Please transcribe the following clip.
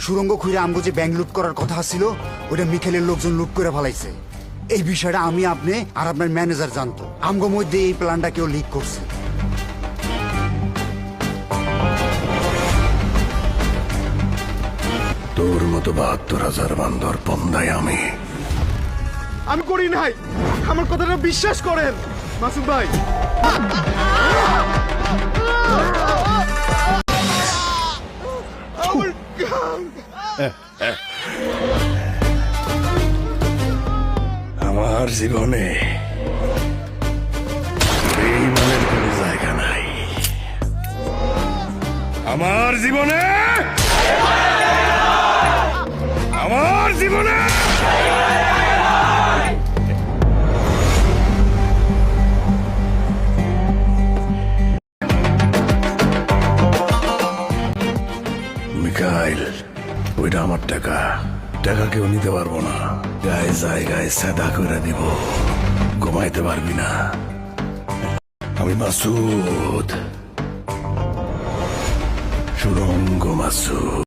সুরঙ্গ খুঁড়ে আমগো যে ব্যাংক লুট করার কথা ছিল ওটা মিখেলের লোকজন লুট করে ফেলাইছে। এই বিষয়টা আমি আপনি আর আপনার ম্যানেজার জানতো। আমগো মধ্যে এই প্ল্যানটা কেউ লিক করছে। তোর মতো বাহাত্তর হাজার বান্দর পন্দায় আমি। আমি করি নাই। আমার কথাটা বিশ্বাস করেন। মাসুম ভাই। আমার জীবনে বেইমানের কোনো জায়গা নাই। আমার জীবনে! আমার জীবনে! মিকাইল, ওইটা আমার টাকা। টাকা কেউ নিতে পারব না। গায়ে জায়গায় সাদা করে দিব। ঘুমাইতে পারবি না। আমি মাসুদ। সুরঙ্গ মাসুদ।